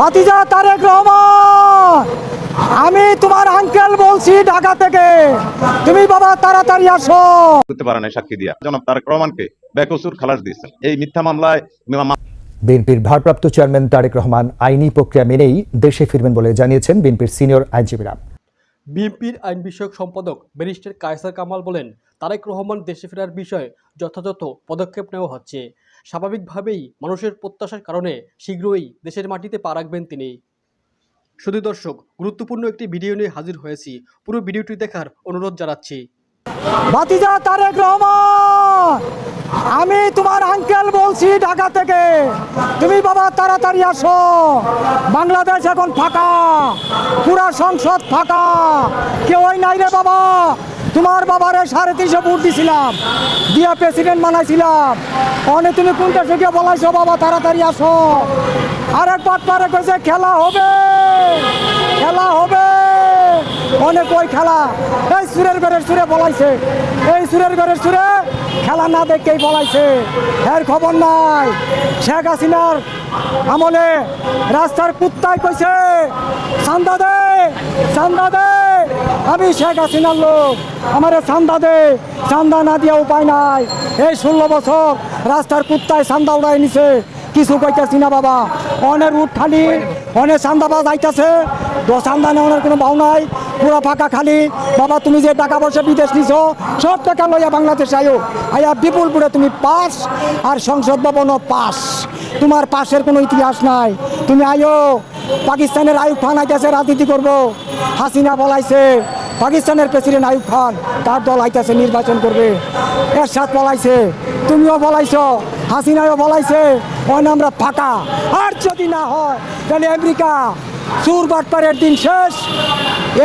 ভাতিজা তারেক রহমান আমি তোমার আঙ্কেল বলছি ঢাকা থেকে। তুমি বাবা তাড়াতাড়ি আসো। করতে পারে না সাক্ষী দিয়া। জনাব তারেক রহমানকে বেকসুর খালাস দিয়েছেন। এই মিথ্যা মামলায় বিএনপির ভারপ্রাপ্ত চেয়ারম্যান তারেক রহমান আইনি প্রক্রিয়া মেনেই দেশে ফিরবেন বলে জানিয়েছেন বিএনপির সিনিয়র আইনজীবীরা। বিএনপির আইন বিষয়ক সম্পাদক ব্যারিস্টার কায়সার কামাল বলেন তারেক রহমান দেশে ফেরার বিষয়ে যথাযথ পদক্ষেপ নেওয়া হচ্ছে। স্বাভাবিকভাবেই মানুষের প্রত্যাশার কারণে শীঘ্রই দেশের মাটিতে পা রাখবেন তিনি। শুধু দর্শক, গুরুত্বপূর্ণ একটি ভিডিও নিয়ে হাজির হয়েছি। পুরো ভিডিওটি দেখার অনুরোধ জানাচ্ছি। তারেক আমি তোমার আঙ্কেল বলছি ঢাকা থেকে। তুমি বাবা, তাড়াতাড়ি আসো। বাংলাদেশ এখন ফাঁকা, পুরা সংসদ ফাঁকা। কেউই নাই রে বাবা। তোমার বাবারে সাড়ে তিনশো ভোট দিছিলাম। দিয়া প্রেসিডেন্ট বানাইছিলাম। অনেক তুমি কোনটা থেকে বলাইছো বাবা, তাড়াতাড়ি আসো। আরেক পাট পারে খেলা হবে। খেলা অনেক ওই খেলা? এই সুরের ঘরের সুরে বলাইছে। এই সুরের ঘরের সুরে খেলা না দেখেই বলাইছে। এর খবর নাই। শেখ হাসিনার আমলে রাস্তার কুত্তায় কইছে, চান্দা দে চান্দা দে, আমি শেখ হাসিনার লোক। আমারে চান্দা দে, চান্দা না দিয়া উপায় নাই। এই ষোলো বছর রাস্তার কুত্তায় চান্দা উড়াই নিছে। কিছু কইতাছি না বাবা। অনেক রুট খালি অনেক চান্দাবাজ আইতাছে দশ চান্দা নেওয়ার কোনো ভাও নাই। পুরো ফাঁকা খালি। বাবা, তুমি যে টাকা পয়সা বিদেশ নিছো, সব টাকা লইয়া বাংলাদেশ আয়ো। আইয়া বিপুলপুরে তুমি পাস আর সংসদ ভবনও পাস। তোমার পাশের কোনো ইতিহাস নাই। তুমি আয়ো, পাকিস্তানের আয়ুব খান আইতাছে, রাজনীতি করব। হাসিনা বলাইছে, পাকিস্তানের প্রেসিডেন্ট আয়ুব খান তার দল আইতাছে, নির্বাচন করবে। এরশাদ বলাইছে, তুমিও বলাইছো, হাসিনাও বলাইছে, অন আমরা ফাঁকা। আর যদি না হয়, তাহলে আমেরিকা সুর বাটপারের দিন শেষ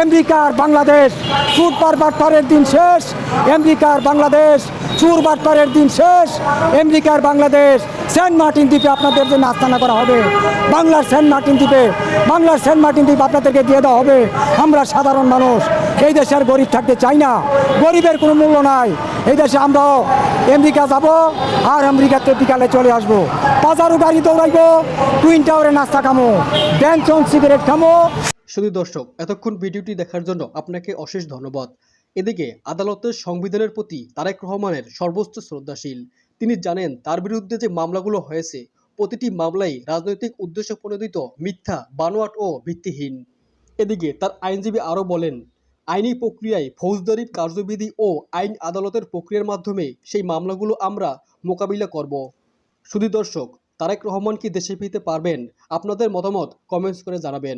আমেরিকার বাংলাদেশ, সুর বাটপারের দিন শেষ আমেরিকার বাংলাদেশ, সুর বাটপারের দিন শেষ আমেরিকার বাংলাদেশ, সেন্ট মার্টিন দ্বীপে আপনাদের জন্য আস্তানা করা হবে। বাংলার সেন্ট মার্টিন দ্বীপে, বাংলার সেন্ট মার্টিন দ্বীপ আপনাদেরকে দিয়ে দেওয়া হবে। আমরা সাধারণ মানুষ, এই দেশে আর গরিব থাকতে চাই না। গরিবের কোনো মূল্য নাই। এই দেশে আমরাও আমেরিকা যাব আর আমেরিকাতে বিকালে চলে আসব। বাজারও গাড়ি দৌড়াইবো টুইন টাওয়ারে নাস্তা খামো। ব্যাংচং সিগারেট খামো শুধু দর্শক, এতক্ষণ ভিডিওটি দেখার জন্য আপনাকে অশেষ ধন্যবাদ। এদিকে আদালতের সংবিধানের প্রতি তারেক রহমানের সর্বোচ্চ শ্রদ্ধাশীল। তিনি জানেন, তার বিরুদ্ধে যে মামলাগুলো হয়েছে, প্রতিটি মামলাই রাজনৈতিক উদ্দেশ্য প্রণোদিত মিথ্যা, বানোয়াট ও ভিত্তিহীন। এদিকে, তার আইনজীবী আরও বলেন, আইনি প্রক্রিয়ায় ফৌজদারি কার্যবিধি ও আইন আদালতের প্রক্রিয়ার মাধ্যমে সেই মামলাগুলো আমরা মোকাবিলা করব। শুধু দর্শক তারেক রহমান কি দেশে ফিরতে পারবেন? আপনাদের মতামত কমেন্টস করে জানাবেন।